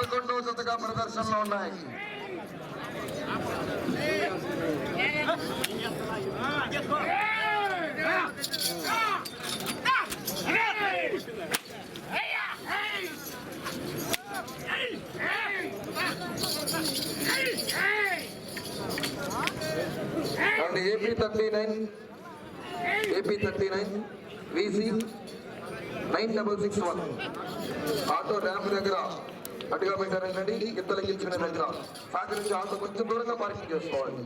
పదకొండవ జతగా ప్రదర్శనలో ఉన్నాయి and AP thirty nine AP thirty nine VC nine double six one auto ramp దగ్గర అటుగా పెట్టారండి గెలిచిన దగ్గర సహకరించి ఆటో కొంచెం దూరంగా పార్కింగ్ చేసుకోవాలి.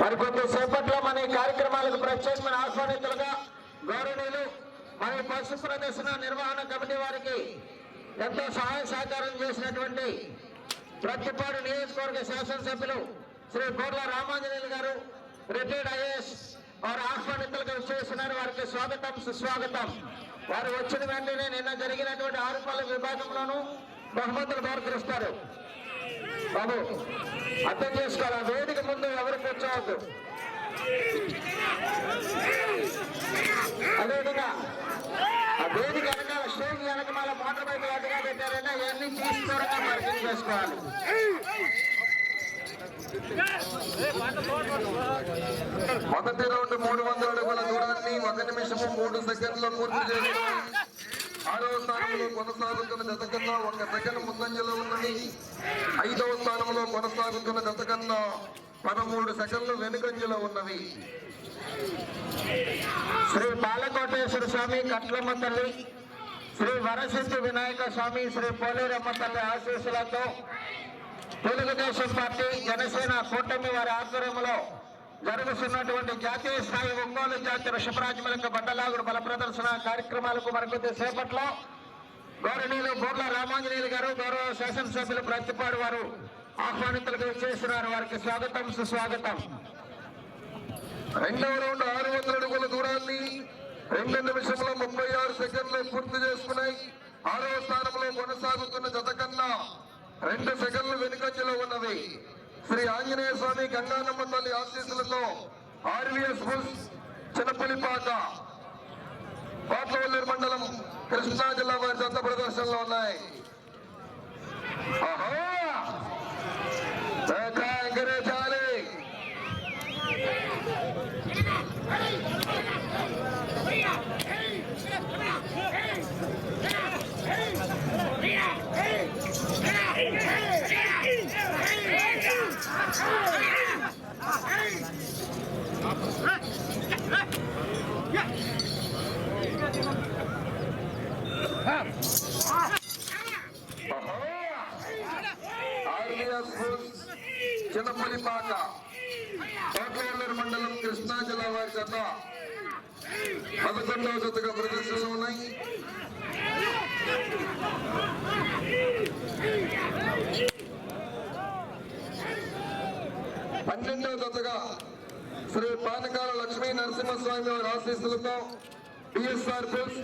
మరి కొద్దిసేపట్లో మన కార్యక్రమాలకు ప్రత్యేకమైన ఆహ్వానితులుగా గౌరవనీయులు మన పశు ప్రదర్శన నిర్వహణ కమిటీ వారికి ఎంతో సహాయ సహకారం చేసినటువంటి ప్రతిపాడు నియోజకవర్గ శాసనసభ్యులు శ్రీ గోడ్ల రామాంజనేయులు గారు రిటైర్డ్ ఐఏఎస్ వారు ఆహ్వానితులుగా చేస్తున్నారు. వారికి స్వాగతం సుస్వాగతం. వారు వచ్చిన వెంటనే నిన్న జరిగినటువంటి ఆరుపల్లి విభాగంలోనూ బహుమతులు బహుకరిస్తారు బాబు అర్థం చేసుకోవాలి? వేదిక ముందు ఎవరు కూర్చోవద్దు. అదేవిధంగా ఆ వేదిక వెనకాల స్టేజ్ వెనకమాల మోటార్ బైక్ అడ్డుగా పెట్టారంటే అవన్నీ తీసుకోవడంగా పార్కింగ్ చేసుకోవాలి. మొదటి రౌండ్ మూడు వందల అడుగుల దూరాన్ని ఒక నిమిషము మూడు సెకండ్లో పూర్తి చేసుకుని ఆరవ స్థానంలో కొనసాగుతున్న జత కన్నా ఒక సెకండ్ ముందంజలో ఉందని ఐదవ స్థానంలో కొనసాగుతున్న జత కన్నా పదమూడు సెకండ్లు వెనుకంజలో ఉన్నవి. శ్రీ బాలకోటేశ్వర స్వామి కట్లమ్మ తల్లి శ్రీ వరసిద్ధి వినాయక స్వామి శ్రీ పోలేరమ్మ తల్లి ఆశీస్సులతో తెలుగుదేశం పార్టీ జనసేన కూటమి వారి ఆధ్వర్యంలో జరుగుతున్నటువంటి జాతీయ స్థాయి ఒంగోలు జాతీయ వృషభరాజములకు బట్టలాగుడు బల ప్రదర్శన కార్యక్రమాలకు మరికొద్ది సేపట్లో గౌరవనీయులు బోర్ల రామాంజనేయులు గారు గౌరవ శాసనసభ్యులు ప్రతిపాడు వారు ఆహ్వానితులుగా చేస్తున్నారు వారికి స్వాగతం సుస్వాగతం. రెండవ రౌండ్ ఆరు వందల అడుగుల దూరాన్ని రెండు నిమిషంలో ముప్పై ఆరు సెకండ్లు పూర్తి చేసుకున్నాయి. ఆరవ స్థానంలో కొనసాగుతున్న జత కన్నా రెండు సెకండ్లు వెనుకంజలో ఉన్నది. శ్రీ ఆంజనేయ స్వామి గంగానమ్మ తల్లి ఆశీస్సులతో ఆర్వీఎస్ బుల్స్ చిన్నపులిపాక కోట్లవల్లూరు మండలం కృష్ణా జిల్లా వారి జత ప్రదర్శనలో ఉన్నాయి. ఆహా! ఏకా ఎంకరేజాలి. ఆర్వీఎస్ బుల్స్ చిన్నపులిపాక కోట్లవల్లూరు మండలం కృష్ణా జిల్లా వారి జత పదకొండవ జతగా ప్రదర్శనలు ఉన్నాయి పన్నెండవ శ్రీ పానకాల లక్ష్మీ నరసింహస్వామి వారి ఆశీస్సులతో బిఎస్ఆర్ బుల్స్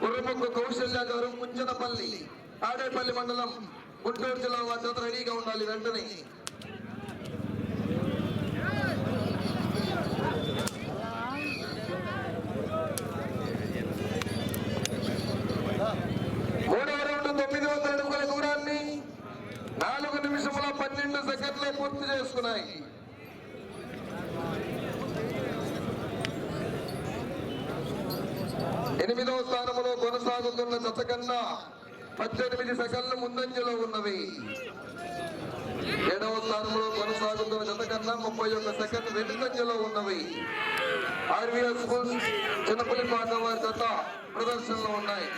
కుర్రముక్కు కౌశల్య గారు కుంచనపల్లి ఆడేపల్లి మండలం గుంటూరు జిల్లా వారి రెడీగా ఉండాలి వెంటనే. పూర్తి చేసుకున్నాయి తొమ్మిది వందల అడుగుల దూరాన్ని నాలుగు నిమిషముల పన్నెండు సెకండ్లు పూర్తి చేసుకున్నాయి ఎనిమిదవ స్థానంలో కొనసాగుతున్న జత కన్నా పద్దెనిమిది సెకండ్లు ముందంజలో ఉన్నవి. ఏడవ స్థానంలో కొనసాగుతున్న జత కన్నా ముప్పై ఒక్క సెకండ్ వెనుకంజలో ఉన్నవి. ఆర్వీఎస్ స్కూల్ చిన్నపల్లి పాట వారి జత ప్రదర్శనలో ఉన్నాయి.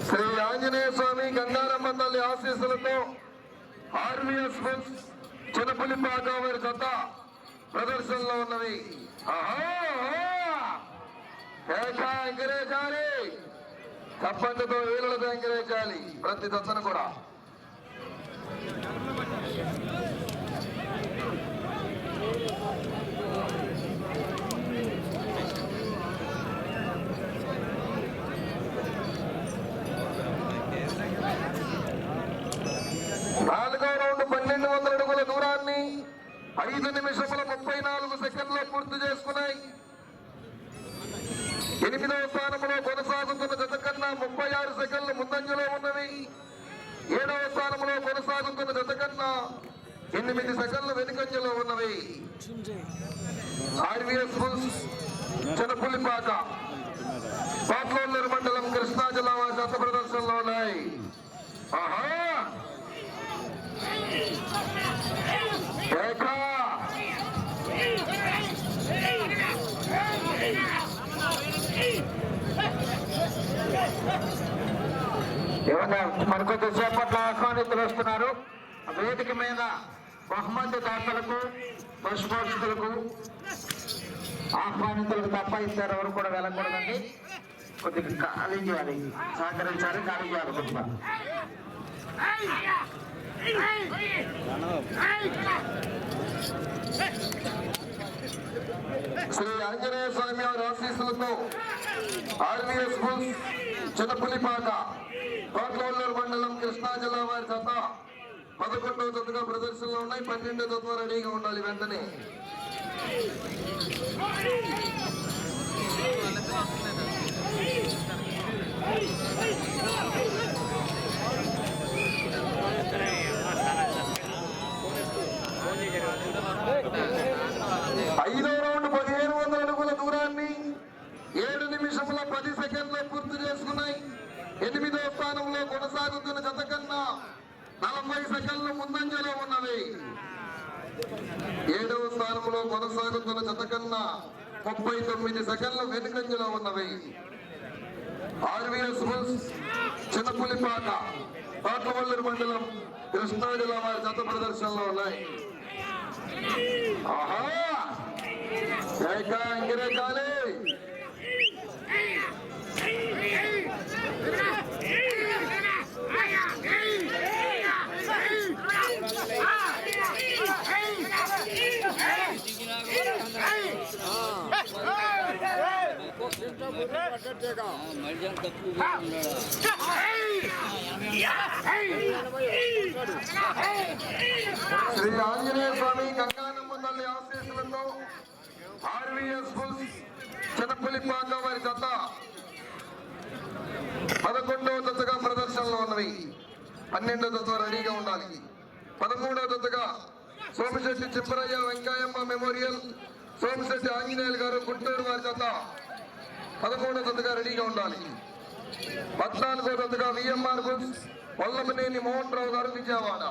శ్రీ ఆంజనేయ స్వామి గంగారమ్మ తల్లి ఆశీస్సులతో ఆర్వీఎస్ బుల్స్ చిన్నపులిపాక వారి జత ప్రదర్శనలో ఉన్నవి. ఆహా, ఆహా. ఏక ఎంకరేజాలి చప్పట్లతో వీరులతో ఎంకరేజాలి ప్రతి దత్తను కూడా నాలుగో రెండు వందల అడుగుల దూరాన్ని ఐదు నిమిషముల ముప్పై నాలుగు సెకండ్లో పూర్తి చేసుకున్నాయి. ఎనిమిదవ స్థానంలో కొనసాగుతున్న జత కన్నా ముప్పై ఆరు సెకండ్లు ముందంజలో ఉన్నవి. ఏడవ స్థానంలో కొనసాగుతున్న జత కన్నా ఎనిమిది సెకండ్లు వెనుకంజలో ఉన్నవి. ఆర్వీఎస్ బుల్స్ చిన్నపుల్లిపాక పాట్లోల్లూరు మండలం కృష్ణా జిల్లా వారి ప్రదర్శనలో ఉన్నాయి. ఆహా! ఏమన్నా మరికొద్ది సేపట్లో ఆహ్వానితులు వస్తున్నారు వేదిక మీద బహుమతి దాతలకు పశుపోషకులకు ఆహ్వానితులకు తప్ప ఇద్దరు ఎవరు కూడా వెళ్ళకూడదండి. కొద్దిగా ఖాళీ చేయాలి. సహకరించాలి ఖాళీ చేయాలి శ్రీ ఆంజనేయ స్వామి వారి ఆశీస్సులతో ఆర్వీఎస్ బుల్స్ చిన్నపులిపాక కోట్లూరు మండలం కృష్ణా జిల్లా వారి జత పదకొండవ జతగా ప్రదర్శనలో ఉన్నాయి. పన్నెండో జత రెడీగా ఉండాలి వెంటనే. ముప్పై తొమ్మిది సెకండ్లు వెనుకంజలో ఉన్నవి. ఆర్వీఎస్ బుల్స్ చిన్నపులిపాక పాట్లవల్లూరు మండలం కృష్ణా జిల్లా వారి జత ప్రదర్శనలో ఉన్నాయి. ఆహా! ఇంకనే ఎంకరేజాలి శ్రీ ఆంజనేయ స్వామి గంగానమ్మ తల్లి ఆశీస్సులతో ఆర్వీఎస్ బుల్స్ చిన్నపులిపాక వారి జత పదకొండవ జతగా ప్రదర్శనలో ఉన్నవి. పన్నెండవ జత రెడీగా ఉండాలి. పదమూడవ జతగా సోమశెట్టి చిప్పరయ్య వెంకయ్యమ్మ మెమోరియల్ సోమిశెట్టి ఆంజనేయులు గారు గుంటూరు వారి జత పదకొండో జతగా రెడీగా ఉండాలి. పద్నాలుగో జతగా విఎంఆర్ బుల్స్ వల్లభనేని మోహన్ రావు గారు విజయవాడ.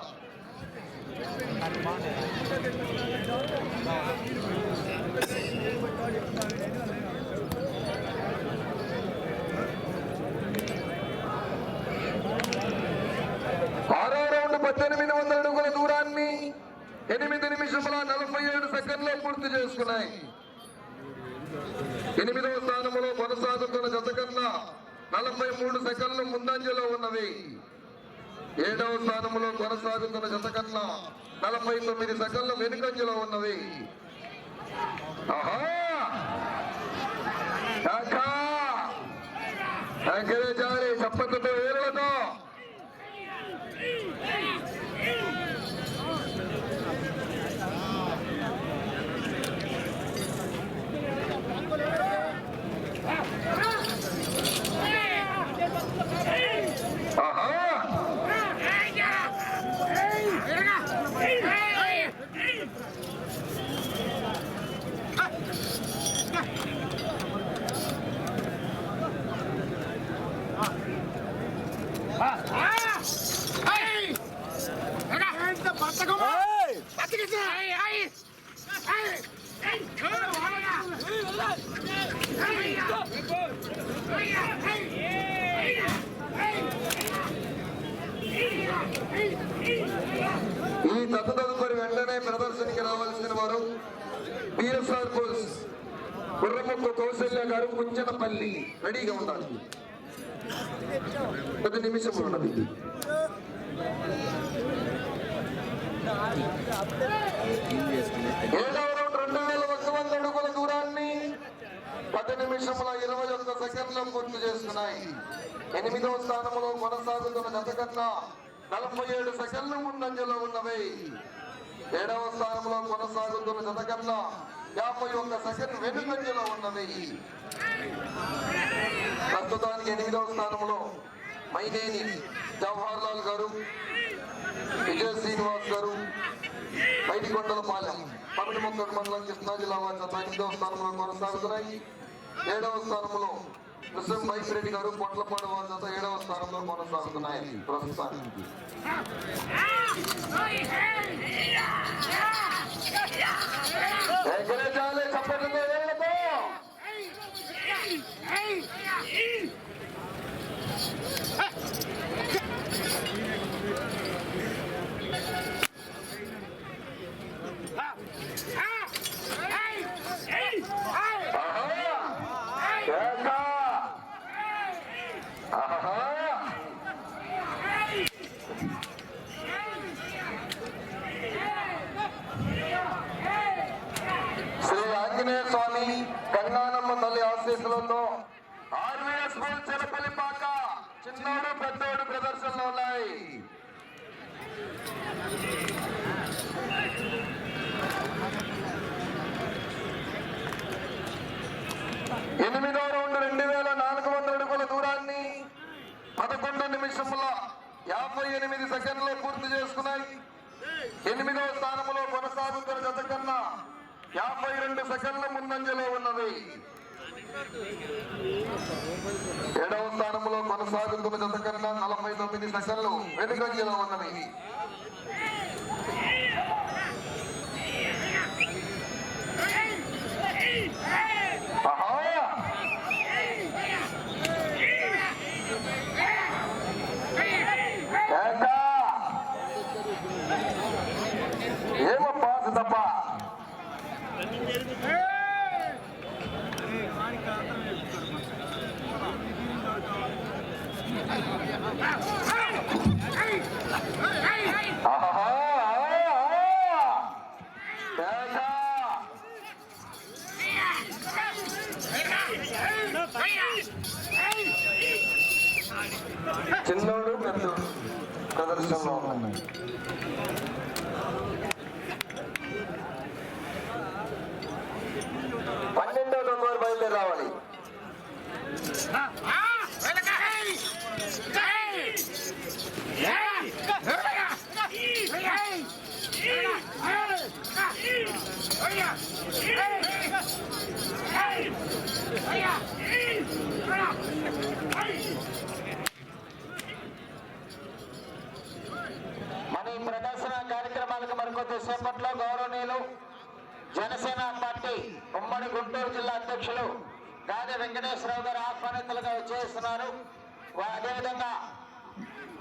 ఆరో రౌండ్ పద్దెనిమిది వందల అడుగుల దూరాన్ని ఎనిమిది నిమిషముల నలభై ఏడు సెకండ్లో పూర్తి చేసుకున్నాయి. ఎనిమిదవ స్థానంలో కొనసాగుతున్న జత కన్నా నలభై మూడు సెకండ్లు ముందంజలో ఉన్నవి ఏడవ స్థానంలో కొనసాగుతున్న జత కన్నా నలభై తొమ్మిది సెకండ్లు వెనుకంజలో ఉన్నవి చప్పట్లతో ఏరులతో వారు పిఎస్ఆర్ బోస్ కౌశల్య గారు కుంచనపల్లి రెడీగా ఉండాలి. పది నిమిషం ఉన్నది. ఏడవ రౌండ్ రెండు వేల ఒక వంద అడుగుల దూరాన్ని పది నిమిషముల ఇరవై ఒక్క సెకండ్లో పూర్తి చేస్తున్నాయి. ఎనిమిదవ స్థానంలో కొనసాగుతున్న గత కన్నా నలభై ఏడు సెకండ్లు ముందంజలో ఉన్నవి. ఏడవ స్థానంలో కొనసాగుతున్న జత యాభై ఒక్క సెకండ్ వెనుకంజలో ఉన్నది. ప్రస్తుతానికి ఎనిమిదవ స్థానంలో మైనేని జవహర్ లాల్ గారు విజయ శ్రీనివాస్ గారు బయటికొండలపాలెం కొండల పాలెం పమిడి మొక్కడు మండలం కృష్ణా జిల్లా వారి జత ఎనిమిదవ స్థానంలో కొనసాగుతున్నాయి. ఏడవ స్థానంలో నృసింహ మైసిరెడ్డి గారు పొట్లపాడు వారి జత ఏడవ స్థానంలో కొనసాగుతున్నాయి. ప్రస్తుతానికి. ఎగరేజాలే చప్పట్లతో ఏళ్ళతో ఏక. ఆహా. శ్రీ ఆంజనేయ స్వామి గంగానమ్మ తల్లి ఆశీస్సులతో ఆర్వీఎస్ స్కూల్ చిన్నపల్లి పాక చిన్నోడు పెద్దోడు ప్రదర్శనలో ఉన్నాయి ఎనిమిదో రౌండ్ రెండు వేల నాలుగు వందల అడుగుల దూరాన్ని పదకొండు నిమిషముల యాభై ఎనిమిది సెకండ్లు పూర్తి చేసుకున్నాయి. ఎనిమిదవ స్థానంలో కొనసాగుతున్న జత కన్నా యాభై రెండు సెకండ్ల ముందంజలో ఉన్నది. ఏడవ స్థానంలో కొనసాగుతున్న జత కన్నా నలభై తొమ్మిది సెకండ్లు వెనుకంజలో ఉన్నవి ಅಪ್ಪ మన ఈ ప్రదర్శన కార్యక్రమాలకు మరికొద్ది సేపట్లో గౌరవనీయులు జనసేన పార్టీ ఉమ్మడి గుంటూరు జిల్లా అధ్యక్షులు గాది వెంకటేశ్వరరావు గారు ఆహ్వానితులుగా వచ్చేస్తున్నారు. అదేవిధంగా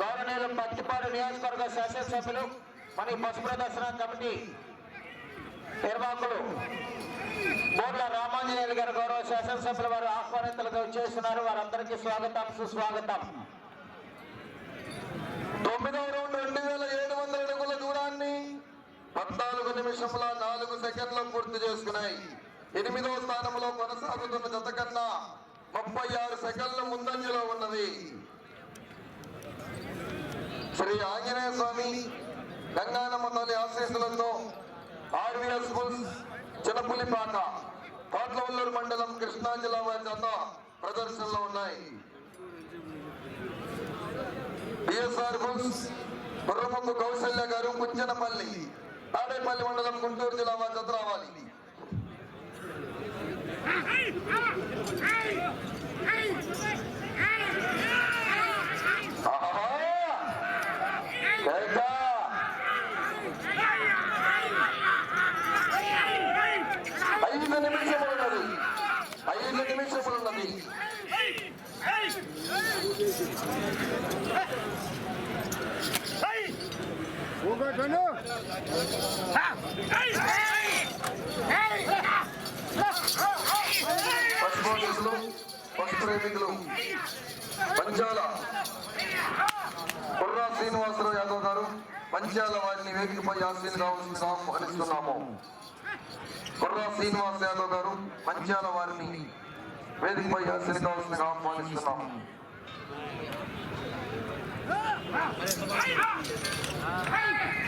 గౌరవనీయులు పత్తిపాడు నియోజకవర్గ శాసనసభ్యులు మన ఈ పశు ప్రదర్శన కమిటీ నిర్వాహకులు బోర్ల రామాంజనేయులు గారు గౌరవ శాసనసభ్యులు వారు ఆహ్వానితులుగా వచ్చేస్తున్నారు వారందరికీ స్వాగతం సుస్వాగతం. తొమ్మిదవ రౌండ్ రెండు వేల ఏడు వందల అడుగుల దూరాన్ని పద్నాలుగు నిమిషముల నాలుగు సెకండ్లు పూర్తి చేసుకున్నాయి. ఎనిమిదవ స్థానంలో కొనసాగుతున్న జత కన్నా ముప్పై ఆరు సెకండ్ల ముందంజలో ఉన్నది. శ్రీ ఆంజనేయ స్వామి గంగానమ్మ తల్లి ఆశీస్సులతో ఆర్వీఎస్ స్కూల్స్ చిన్నపులిపాక కోట్లవల్లూరు మండలం కృష్ణా జిల్లా వారి జత ప్రదర్శనలో ఉన్నాయి బిఎస్ఆర్ బుల్స్ బుర్రముక్కు కౌశల్య గారు కుంచనపల్లి తాడేపల్లి మండలం గుంటూరు జిల్లా వారి జత రావాలి పశు ప్రేమికులు పంచాల కుర్రా శ్రీనివాసరావు యాదవ్ గారు పంచాల వారిని వేదికపై ఆశీలుగా ఉంచుగా ఆహ్వానిస్తున్నాము. కుర్రా శ్రీనివాస్ యాదవ్ గారు పంచాల వారిని వేదికపై ఆశీలుగా ఉంచుగా ఆహ్వానిస్తున్నాము.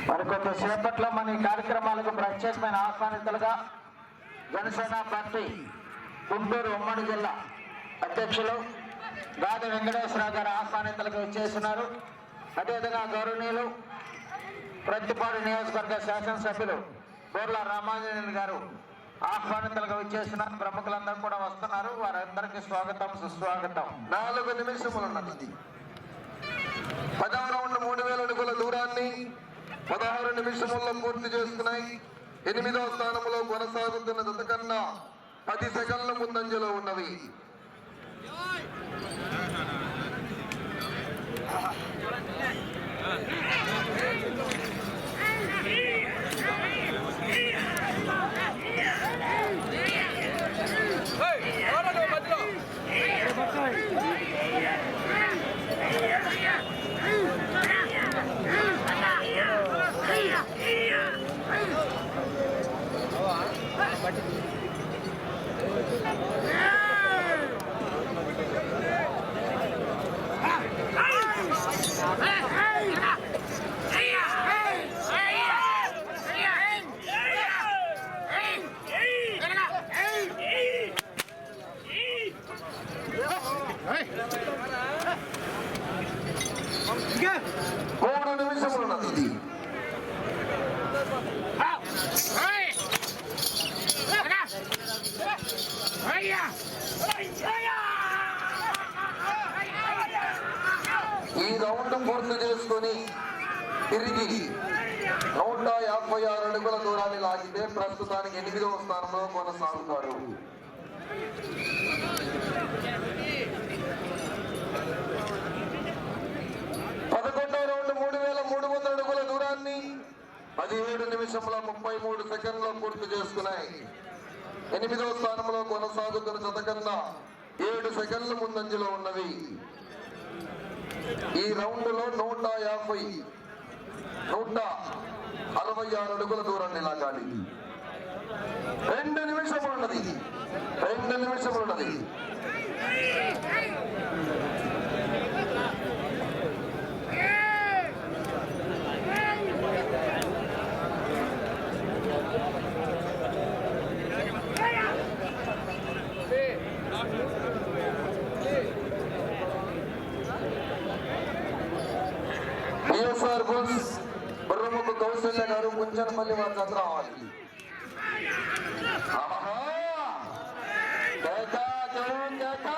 మరికొంత సేపట్లో మన ఈ కార్యక్రమాలకు ప్రత్యేకమైన ఆహ్వానితులుగా జనసేన పార్టీ గుంటూరు ఉమ్మడి జిల్లా అధ్యక్షులు గాది వెంకటేశ్వరరావు గారు ఆహ్వానితులకు వచ్చేస్తున్నారు అదేవిధంగా గౌరవనీయులు ప్రతిపాడు నియోజకవర్గ శాసనసభ్యులు బోర్ల రామాంజనేయులు గారు ఆహ్వానితులుగా వచ్చేసిన ప్రముఖులందరూ కూడా వస్తున్నారు. వారందరికీ స్వాగతం సుస్వాగతం. నాలుగు నిమిషములున్నది. పదహారు రౌండ్ మూడు వేల అడుగుల దూరాన్ని పదహారు నిమిషముల్లో పూర్తి చేసుకున్నాయి. ఎనిమిదవ స్థానంలో కొనసాగుతున్న జత కన్నా పది సెకండ్ల ముందంజలో ఉన్నవి. Yeah. ఈ రౌండ్ పూర్తి చేసుకొని తిరిగి నూట యాభై ఆరు అడుగుల దూరాన్ని లాగితే ప్రస్తుతానికి ఎనిమిదవ స్థానంలో కొనసాగుతారు. పదకొండవ రౌండ్ మూడు వేల మూడు వందల అడుగుల దూరాన్ని పదిహేడు నిమిషంలో ముప్పై మూడు సెకండ్లో పూర్తి చేసుకున్నాయి. ఎనిమిదవ స్థానంలో కొనసాగుతున్న జత కన్నా ఏడు సెకండ్ల ముందంజలో ఉన్నవి. ఈ రౌండ్లో నూట యాభై నూట అరవై ఆరు అడుగుల దూరాన్ని లాగాలి రెండు నిమిషములు ఉన్నది రెండు నిమిషములు ఉన్నది బిఎస్ఆర్ బుల్స్ బుర్రముఖ కౌశల్య గారు ముంచనపల్లి వారి జత రావాలి ఆహా! కేకా, జనం కేకా!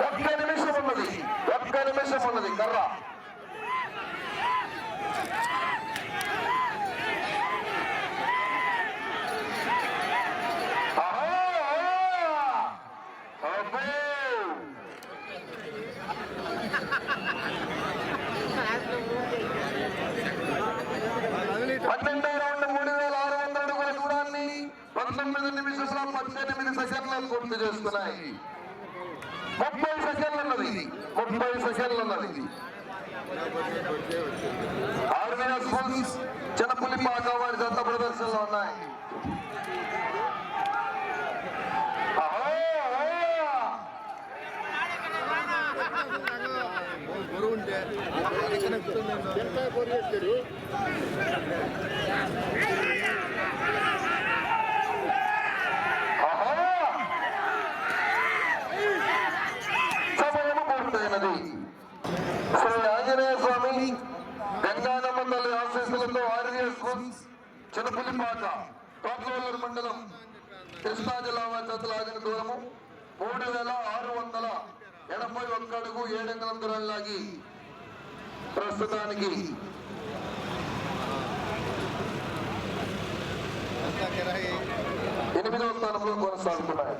ఒక్క నిమిషం ఉన్నది ఒక్క నిమిషం ఉన్నది కర్ర ఆహా! అబ్బో! పన్నెండో రౌండ్ మూడు వేల ఆరు వందల అడుగుల దూరాన్ని పంతొమ్మిది నిమిషాల పద్దెనిమిది సెకండ్లు చేసుకున్నాయి ముప్పై సెకండ్లు ఉన్నది ముప్పై సెకండ్లు ఉన్నది ఆర్మీఆర్ స్కూల్స్ చిన్నపులిపాక వారి జత ప్రదర్శనలో ఉన్నాయి. అహో! అహో! రంగురంగురంలాగి ప్రస్తుతానికి ఎనిమిదవ స్థానంలో కొనసాగుతున్నాయి.